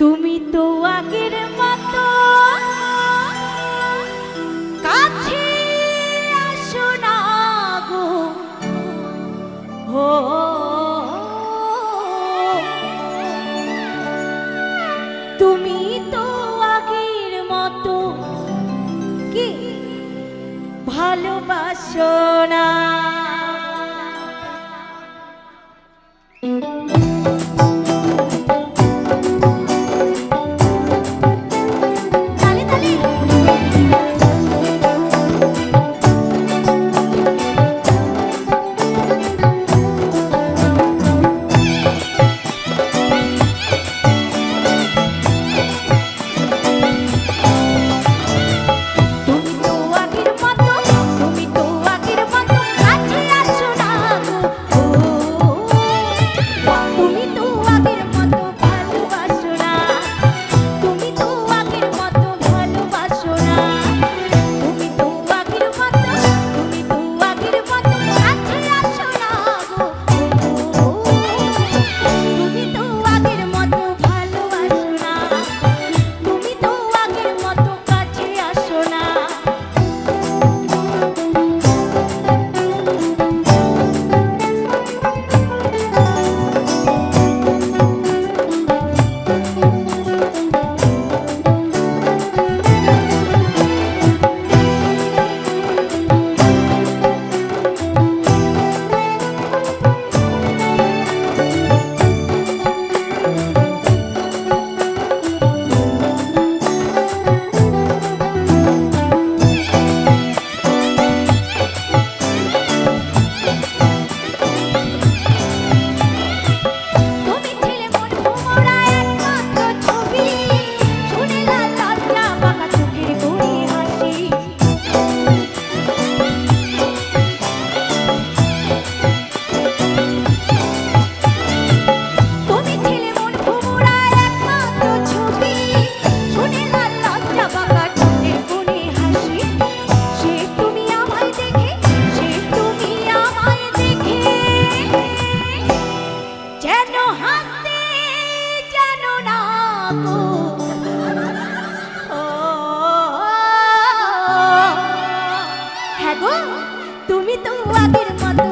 তুমি তো আগের মতো। কাছে আসো না গো। হো তুমি তো আগের মতো। কি? ভালোবাসো না। পৃথিবী তো আগের মতো।